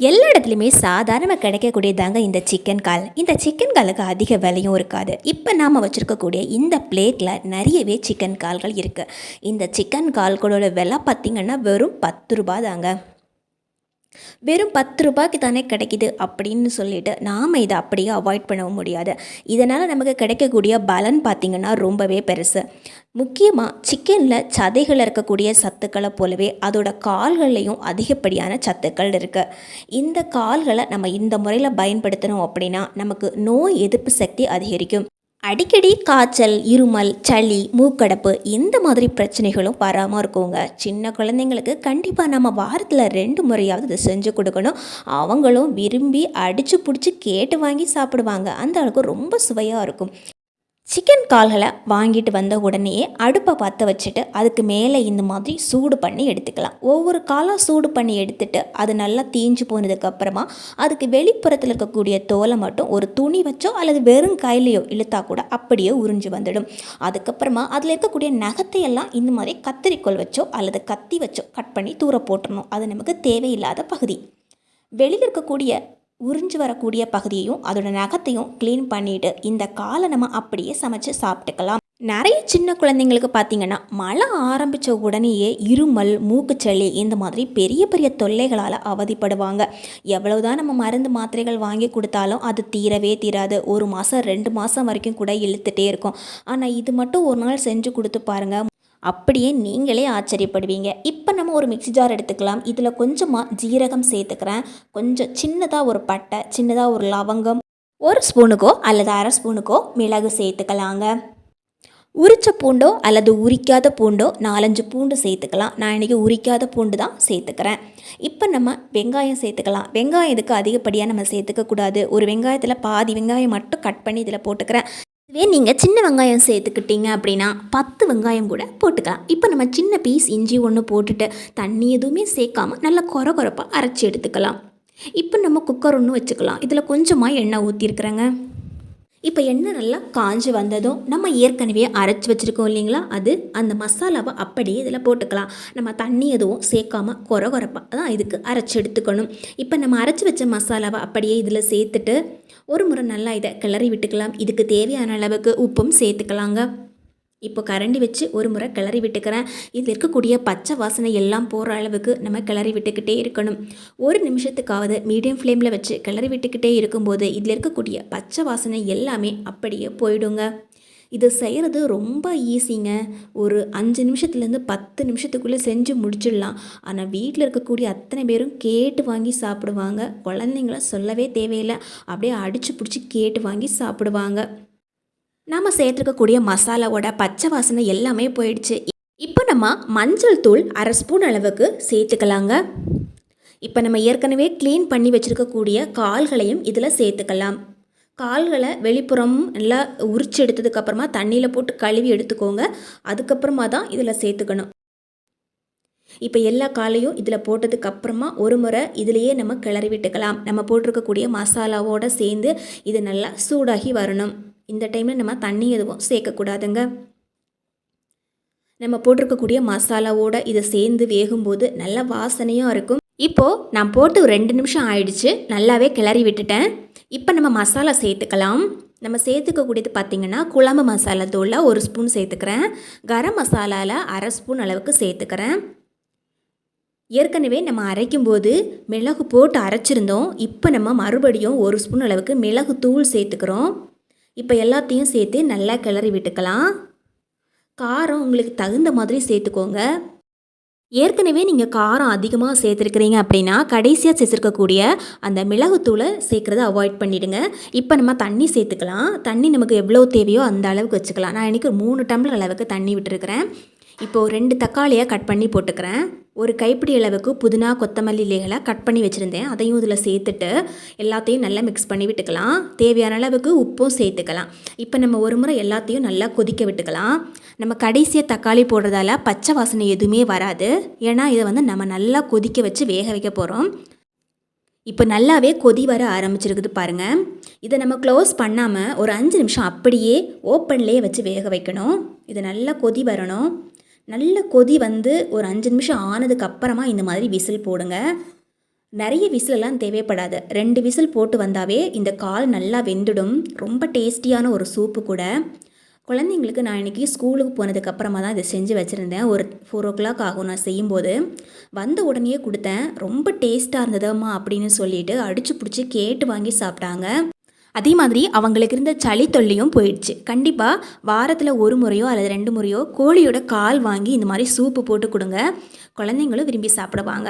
எல்லா இடத்துலையுமே சாதாரணமாக கிடைக்கக்கூடியதாங்க இந்த சிக்கன் கால். இந்த சிக்கன் காலுக்கு அதிக விலையும் இருக்காது. இப்போ நாம் வச்சுருக்கக்கூடிய இந்த பிளேட்டில் நிறையவே சிக்கன் கால்கள் இருக்குது இந்த சிக்கன் கால்களோட விலை பார்த்திங்கன்னா வெறும் பத்து ரூபா தாங்க. வெறும் பத்து ரூபாய்க்கு தானே கிடைக்குது அப்படின்னு சொல்லிட்டு நாம் இதை அப்படியே அவாய்ட் பண்ணவும் முடியாது. இதனால் நமக்கு கிடைக்கக்கூடிய பலன் பார்த்திங்கன்னா ரொம்பவே பெருசு. முக்கியமாக சிக்கனில் சதைகள் இருக்கக்கூடிய சத்துக்களை போலவே அதோட கால்கள்லையும் அதிகப்படியான சத்துக்கள் இருக்குது இந்த கால்களை நம்ம இந்த முறையில் பயன்படுத்தணும் அப்படின்னா நமக்கு நோய் எதிர்ப்பு சக்தி அதிகரிக்கும். அடிக்கடி காய்ச்சல் இருமல் சளி மூக்கடப்பு இந்த மாதிரி பிரச்சனைகளும் வராமல் இருக்குங்க. சின்ன குழந்தைங்களுக்கு கண்டிப்பாக நம்ம வாரத்தில் ரெண்டு முறையாவது இதை செஞ்சு கொடுக்கணும். அவங்களும் விரும்பி அடித்து பிடிச்சி கேட்டு வாங்கி சாப்பிடுவாங்க. அந்த அளவுக்கு ரொம்ப சுவையாக இருக்கும். சிக்கன் கால்களை வாங்கிட்டு வந்த உடனேயே அடுப்பை பற்ற வச்சுட்டு அதுக்கு மேலே இந்த மாதிரி சூடு பண்ணி எடுத்துக்கலாம். ஒவ்வொரு காலாக சூடு பண்ணி எடுத்துட்டு அது நல்லா தீஞ்சு போனதுக்கப்புறமா அதுக்கு வெளிப்புறத்தில் இருக்கக்கூடிய தோலை மட்டும் ஒரு துணி வச்சோ அல்லது வெறும் கையிலையோ இழுத்தா கூட அப்படியே உறிஞ்சு வந்துடும். அதுக்கப்புறமா அதில் இருக்கக்கூடிய நகத்தையெல்லாம் இந்த மாதிரி கத்திரிக்கோள் வச்சோ அல்லது கத்தி வச்சோ கட் பண்ணி தூர போட்டுடணும் அது நமக்கு தேவையில்லாத பகுதி. வெளியில் இருக்கக்கூடிய உறிஞ்சு வரக்கூடிய பகுதியையும் அதோட நகத்தையும் க்ளீன் பண்ணிவிட்டு இந்த காலை நம்ம அப்படியே சமைச்சு சாப்பிட்டுக்கலாம். நிறைய சின்ன குழந்தைங்களுக்கு பார்த்தீங்கன்னா மழை ஆரம்பித்த உடனேயே இருமல் மூக்குச்சளி இந்த மாதிரி பெரிய பெரிய தொல்லைகளால் அவதிப்படுவாங்க. எவ்வளவுதான் நம்ம மருந்து மாத்திரைகள் வாங்கி கொடுத்தாலும் அது தீரவே தீராது. ஒரு மாதம் ரெண்டு மாதம் வரைக்கும் கூட இழுத்துட்டே இருக்கும். ஆனால் இது மட்டும் ஒரு நாள் செஞ்சு கொடுத்து பாருங்கள் அப்படியே நீங்களே ஆச்சரியப்படுவீங்க. இப்போ நம்ம ஒரு மிக்சி ஜார் எடுத்துக்கலாம். இதில் கொஞ்சமாக ஜீரகம் சேர்த்துக்கிறேன். கொஞ்சம் சின்னதாக ஒரு பட்டை சின்னதாக ஒரு லவங்கம் ஒரு ஸ்பூனுக்கோ அல்லது அரை ஸ்பூனுக்கோ மிளகு சேர்த்துக்கலாங்க. உரிச்ச பூண்டோ அல்லது உரிக்காத பூண்டோ நாலஞ்சு பூண்டு சேர்த்துக்கலாம். நான் இன்றைக்கி உரிக்காத பூண்டு தான் சேர்த்துக்கிறேன். இப்போ நம்ம வெங்காயம் சேர்த்துக்கலாம். வெங்காயம் இதுக்கு அதிகப்படியாக நம்ம சேர்த்துக்கக்கூடாது ஒரு வெங்காயத்தில் பாதி வெங்காயம் மட்டும் கட் பண்ணி இதில் போட்டுக்கிறேன். இதுவே நீங்கள் சின்ன வெங்காயம் சேர்த்துக்கிட்டீங்க அப்படின்னா பத்து வெங்காயம் கூட போட்டுக்கலாம். இப்போ நம்ம சின்ன பீஸ் இஞ்சி ஒன்று போட்டுட்டு தண்ணி எதுவுமே சேர்க்காம நல்லா குறை குறைப்பாக அரைச்சி எடுத்துக்கலாம். இப்போ நம்ம குக்கர் ஒன்று வச்சுக்கலாம். இதில் கொஞ்சமாக எண்ணெய் ஊற்றிருக்குறேங்க இப்போ எண்ணெய் நல்லா காஞ்சி வந்ததும் நம்ம ஏற்கனவே அரைச்சி வச்சுருக்கோம் இல்லைங்களா? அது அந்த மசாலாவை அப்படியே இதில் போட்டுக்கலாம். நம்ம தண்ணி எதுவும் சேர்க்காம குறை குறைப்பாக தான் இதுக்கு அரைச்சி எடுத்துக்கணும். இப்போ நம்ம அரைச்சி வச்ச மசாலாவை அப்படியே இதில் சேர்த்துட்டு ஒரு முறை நல்லா இதை கிளறி விட்டுக்கலாம். இதுக்கு தேவையான அளவுக்கு உப்பும் சேர்த்துக்கலாங்க. இப்போ கரண்டி வச்சு ஒரு முறை கிளறி விட்டுக்கிறேன். இதில் இருக்கக்கூடிய பச்சை வாசனை எல்லாம் போகிற அளவுக்கு நம்ம கிளறி விட்டுக்கிட்டே இருக்கணும். ஒரு நிமிஷத்துக்காவது மீடியம் ஃப்ளேமில் வச்சு கிளறி விட்டுக்கிட்டே இருக்கும்போது இதில் இருக்கக்கூடிய பச்சை வாசனை எல்லாமே அப்படியே போயிடுங்க. இது செய்கிறது ரொம்ப ஈஸிங்க ஒரு அஞ்சு நிமிஷத்துலேருந்து பத்து நிமிஷத்துக்குள்ளே செஞ்சு முடிச்சிடலாம். ஆனால் வீட்டில் இருக்கக்கூடிய அத்தனை பேரும் கேட்டு வாங்கி சாப்பிடுவாங்க. குழந்தைங்கள சொல்லவே தேவையில்லை. அப்படியே அடித்து பிடிச்சி கேட்டு வாங்கி சாப்பிடுவாங்க. நம்ம சேர்த்துருக்கக்கூடிய மசாலாவோட பச்சை வாசனை எல்லாமே போயிடுச்சு. இப்போ நம்ம மஞ்சள் தூள் அரை ஸ்பூன் அளவுக்கு சேர்த்துக்கலாங்க. இப்போ நம்ம ஏற்கனவே க்ளீன் பண்ணி வச்சுருக்கக்கூடிய கால்களையும் இதில் சேர்த்துக்கலாம். கால்களை வெளிப்புறம் நல்லா உரிச்சு எடுத்ததுக்கப்புறமா தண்ணியில் போட்டு கழுவி எடுத்துக்கோங்க. அதுக்கப்புறமா தான் இதில் சேர்த்துக்கணும். இப்போ எல்லா காலையும் இதில் போட்டதுக்கப்புறமா ஒரு முறை இதிலையே நம்ம கிளறி விட்டுக்கலாம். நம்ம போட்டிருக்கக்கூடிய மசாலாவோடு சேர்ந்து இது நல்லா சூடாகி வரணும். இந்த டைமில் நம்ம தண்ணி எதுவும் சேர்க்கக்கூடாதுங்க. நம்ம போட்டிருக்கக்கூடிய மசாலாவோட இதை சேர்ந்து வேகும்போது நல்ல வாசனையாக இருக்கும். இப்போது நான் போட்டு ரெண்டு நிமிஷம் ஆயிடுச்சு. நல்லாவே கிளறி விட்டுட்டேன். இப்போ நம்ம மசாலா சேர்த்துக்கலாம். நம்ம சேர்த்துக்கக்கூடியது பார்த்திங்கன்னா குழம்பு மசாலா தூளில் ஒரு ஸ்பூன் சேர்த்துக்கிறேன். கரம் மசாலாவில் அரை ஸ்பூன் அளவுக்கு சேர்த்துக்கிறேன். ஏற்கனவே நம்ம அரைக்கும்போது மிளகு போட்டு அரைச்சிருந்தோம். இப்போ நம்ம மறுபடியும் ஒரு ஸ்பூன் அளவுக்கு மிளகு தூள் சேர்த்துக்கிறோம். இப்போ எல்லாத்தையும் சேர்த்து நல்லா கிளறி விட்டுக்கலாம். காரம் உங்களுக்கு தகுந்த மாதிரி சேர்த்துக்கோங்க. ஏற்கனவே நீங்கள் காரம் அதிகமாக சேர்த்துருக்கிறீங்க அப்படின்னா கடைசியாக சேர்த்துருக்கக்கூடிய அந்த மிளகுத்தூளை சேர்க்குறத அவாய்ட் பண்ணிவிடுங்க இப்போ நம்ம தண்ணி சேர்த்துக்கலாம். தண்ணி நமக்கு எவ்வளோ தேவையோ அந்த அளவுக்கு வச்சுக்கலாம். நான் இன்றைக்கி மூணு டம்ளர் அளவுக்கு தண்ணி விட்டுருக்கிறேன். இப்போது ரெண்டு தக்காளியாக கட் பண்ணி போட்டுக்கிறேன். ஒரு கைப்பிடி அளவுக்கு புதினா கொத்தமல்லி இலைகளை கட் பண்ணி வச்சுருந்தேன். அதையும் இதில் சேர்த்துட்டு எல்லாத்தையும் நல்லா மிக்ஸ் பண்ணி விட்டுக்கலாம். தேவையான அளவுக்கு உப்பும் சேர்த்துக்கலாம். இப்போ நம்ம ஒரு முறை எல்லாத்தையும் நல்லா கொதிக்க விட்டுக்கலாம். நம்ம கடைசியாக தக்காளி போடுறதால பச்சை வாசனை எதுவுமே வராது. ஏன்னா இதை வந்து நம்ம நல்லா கொதிக்க வச்சு வேக வைக்க போகிறோம் இப்போ நல்லாவே கொதி வர ஆரம்பிச்சிருக்குது பாருங்கள் இதை நம்ம க்ளோஸ் பண்ணாமல் ஒரு அஞ்சு நிமிஷம் அப்படியே ஓப்பன்லேயே வச்சு வேக வைக்கணும். இது நல்லா கொதி வரணும். நல்ல கொதி வந்து ஒரு அஞ்சு நிமிஷம் ஆனதுக்கு அப்புறமா இந்த மாதிரி விசில் போடுங்க. நிறைய விசிலெல்லாம் தேவைப்படாது. ரெண்டு விசில் போட்டு வந்தாவே இந்த கால் நல்லா வெந்துடும். ரொம்ப டேஸ்டியான ஒரு சூப்பு கூட. குழந்தைங்களுக்கு நான் இன்றைக்கி ஸ்கூலுக்கு போனதுக்கு அப்புறமா தான் இதை செஞ்சு வச்சுருந்தேன். ஒரு ஃபோர் ஓ கிளாக் ஆகும் நான் செய்யும்போது. வந்த உடனே கொடுத்தேன். ரொம்ப டேஸ்ட்டாக இருந்ததம்மா அப்படின்னு சொல்லிட்டு அடிச்சு பிடிச்சி கேட்டு வாங்கி சாப்பிட்டாங்க. அதே மாதிரி அவங்களுக்கு இருந்த சளி தொல்லையும் போயிடுச்சு. கண்டிப்பாக வாரத்தில் ஒரு முறையோ அல்லது ரெண்டு முறையோ கோழியோட கால் வாங்கி இந்த மாதிரி சூப்பு போட்டு கொடுங்க. குழந்தைங்களும் விரும்பி சாப்பிடுவாங்க.